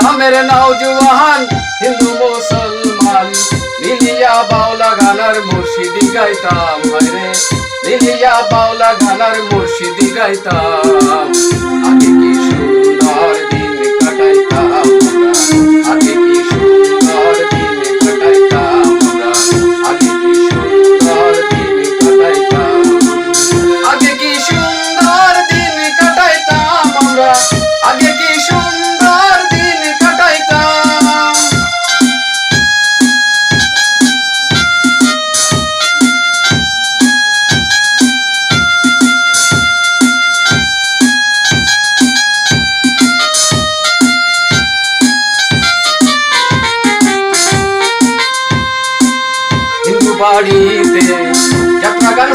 গ্রামের নওজুয়ান হিন্দু, মুসলমান, মিলিয়া বাউলা গানার মুর্শিদি গাইতাম হায়রে মিলিয়া বাউলা গানার মুর্শিদি গাইতাম।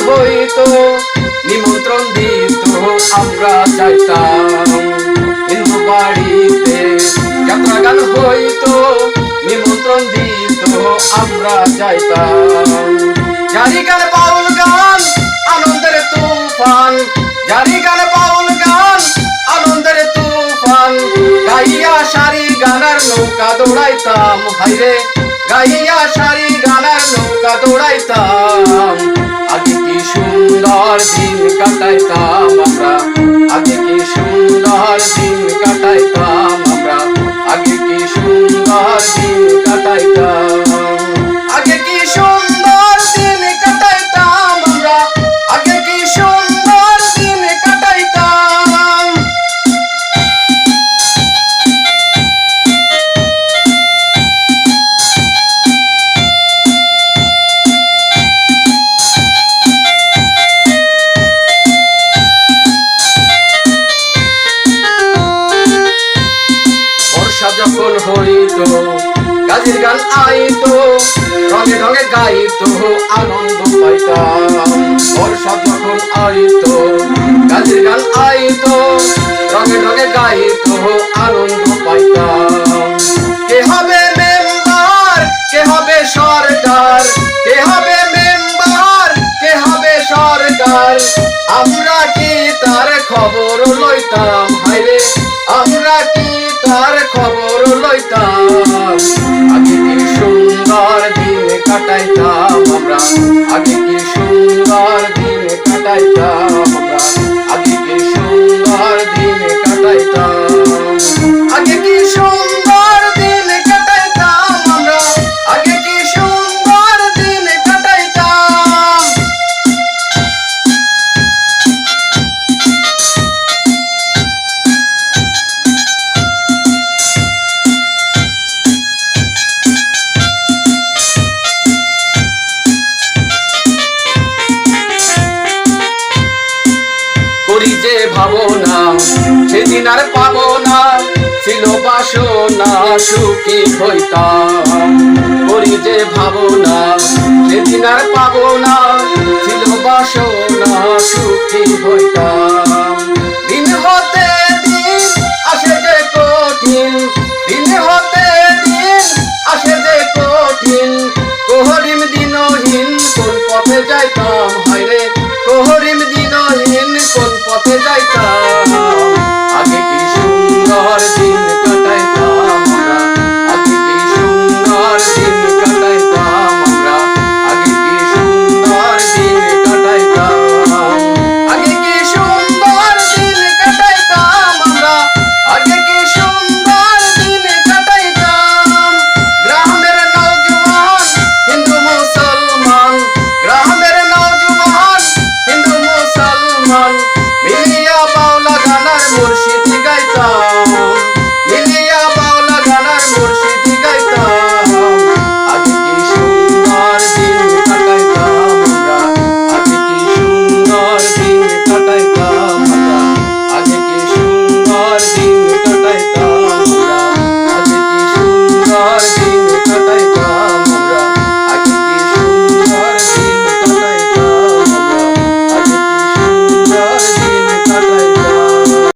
হইতো নিমন্ত্রণ দিত, আমরা যাইতাম হিন্দু বাড়িতে যাত্রা গান হইতো, নিমন্ত্রণ দিত, আমরা যাইতাম জারি গান, পাউল গান, আনন্দের তুফান। জারি গান, পাউল গান, আনন্দের তুফান। গাইয়া সারি গানার নৌকা দৌড়াইতাম হাইরে গাইয়া সারি গানার নৌকা দৌড়াইতাম। সুন্দর দিন কাটাইতাম আমরা। আগে কি সুন্দর যখন হইতো গাজির গান আইতো, রঙে রঙে গাইতো, আনন্দ পাইতাম। যখন আইতো গাজির গান আইতো, রঙে রঙে গাইতো, আনন্দ পাইতাম। কে হবে মেম্বার, কে হবে সরকার? কে হবে মেম্বার, কে হবে সরকার? আমরা কি তার খবর লইতাম? হাইরে কাটাইতাম আমরা। আগে সেদিন আর পাবো না ছিল বাসনা, সুখী হইতাম। করি যে ভাবনা সেদিন আর পাবো না ছিল বাসনা, সুখী হইতাম।